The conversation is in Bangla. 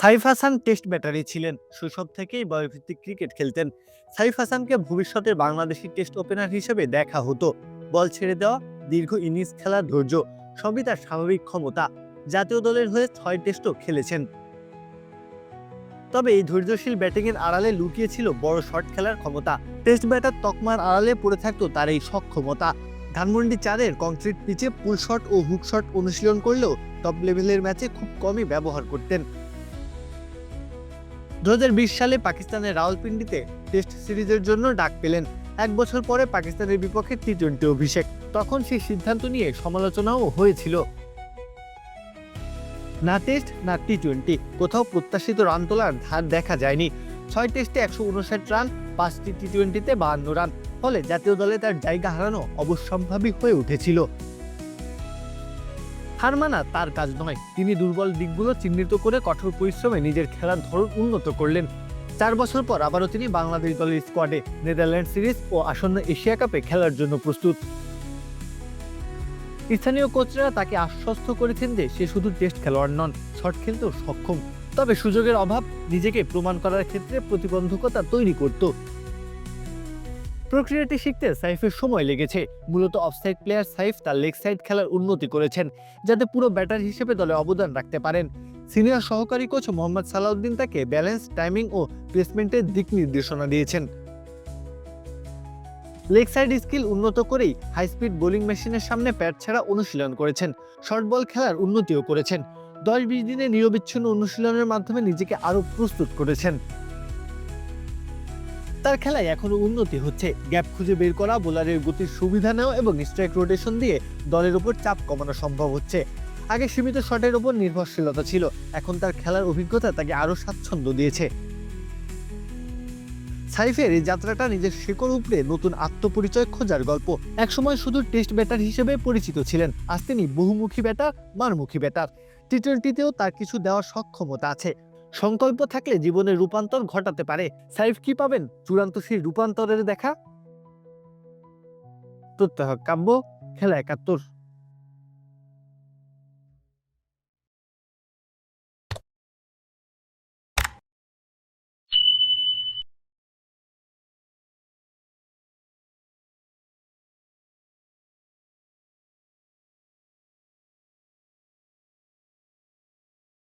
সাইফ হাসান টেস্ট ব্যাটারি ছিলেন। শৈশব থেকেই বয়ভিত্তিক ক্রিকেট খেলতেন। সাইফ হাসানকে ভবিষ্যতের বাংলাদেশি টেস্ট ওপেনার হিসেবে দেখা হতো। বল ছেড়ে দেওয়া, দীর্ঘ ইনিংস খেলার ধৈর্য, সবই তার স্বাভাবিক ক্ষমতা। জাতীয় দলের হয়ে ছয় টেস্টও খেলেছেন। তবে এই ধৈর্যশীল ব্যাটিংয়ের আড়ালে লুকিয়েছিল বড় শট খেলার ক্ষমতা। টেস্ট ব্যাটার তকমার আড়ালে পড়ে থাকতো তার এই সক্ষমতা। ধানমন্ডি চারের কংক্রিট পিচে পুল শট ও হুক শট অনুশীলন করলেও টপ লেভেলের ম্যাচে খুব কমই ব্যবহার করতেন। দু হাজার বিশ সালে পাকিস্তানের রাওয়ালপিন্ডিতে টেস্ট সিরিজের জন্য ডাক পেলেন। এক বছর পরে পাকিস্তানের বিপক্ষে টি টোয়েন্টি অভিষেক। তখন সেই সিদ্ধান্ত নিয়ে সমালোচনাও হয়েছিল। না টেস্ট, না টি টোয়েন্টি কোথাও প্রত্যাশিত রান তোলার ধার দেখা যায়নি। ছয় টেস্টে একশো উনষাট রান, পাঁচটি টি টোয়েন্টিতে বাহান্ন রান। ফলে জাতীয় দলে তার জায়গা হারানো অবশ্যম্ভাবী হয়ে উঠেছিল। হার মানা তার কাজ নয়। তিনি দুর্বল দিকগুলো চিহ্নিত করে কঠোর পরিশ্রমে নিজের খেলার ধরন উন্নত করলেন। চার বছর পর আবারও তিনি বাংলাদেশ দলের স্কোয়াডে নেদারল্যান্ড সিরিজ ও আসন্ন এশিয়া কাপে খেলার জন্য প্রস্তুত। স্থানীয় কোচরা তাকে আশ্বস্ত করেছেন যে সে শুধু টেস্ট খেলোয়াড় নন শট খেলতেও সক্ষম। তবে সুযোগের অভাব নিজেকে প্রমাণ করার ক্ষেত্রে প্রতিবন্ধকতা তৈরি করত। প্রক্রিয়াটি শিখতে সাইফের সময় লেগেছে। মূলত অফসাইড প্লেয়ার সাইফ তার লেগ সাইড খেলার উন্নতি করেছেন, যাতে পুরো ব্যাটার হিসেবে দলে অবদান রাখতে পারেন। সিনিয়র সহকারী কোচ মোহাম্মদ সালাউদ্দিন তাকে ব্যালেন্স টাইমিং ও প্লেসমেন্টের দিক নির্দেশনা দিয়েছেন। লেগ সাইড স্কিল উন্নত করেই হাই স্পিড বোলিং মেশিনের সামনে প্যাট ছাড়া অনুশীলন করেছেন শর্ট বল খেলার উন্নতিও করেছেন। দশ বিশ দিনে নিরবিচ্ছিন্ন অনুশীলনের মাধ্যমে নিজেকে আরও প্রস্তুত করেছেন। তার খেলায় এখনও উন্নতি হচ্ছে। গ্যাপ খুঁজে বের করা, বোলারের গতির সুবিধা নেওয়া এবং স্ট্রাইক রোটেশন দিয়ে দলের উপর চাপ কমানো সম্ভব হচ্ছে। আগে সীমিত শটের উপর নির্ভরশীলতা ছিল। এখন তার খেলার অভিজ্ঞতা তাকে আরও স্বাচ্ছন্দ্য দিয়েছে। সাইফের এই যাত্রাটা নিজের শেকড় উপরে নতুন আত্মপরিচয় খোঁজার গল্প। একসময় শুধু টেস্ট ব্যাটার হিসেবে পরিচিত ছিলেন, আজ তিনি বহুমুখী ব্যাটার, মারমুখী ব্যাটার। টি টোয়েন্টিতেও তার কিছু দেওয়ার সক্ষমতা আছে। সংকল্প থাকলে জীবনের রূপান্তর ঘটাতে পারে। সাইফ কি পাবেন? চূড়ান্ত সেই রূপান্তরের দেখা? প্রত্যহ কাব্য, খেলা একাত্তর।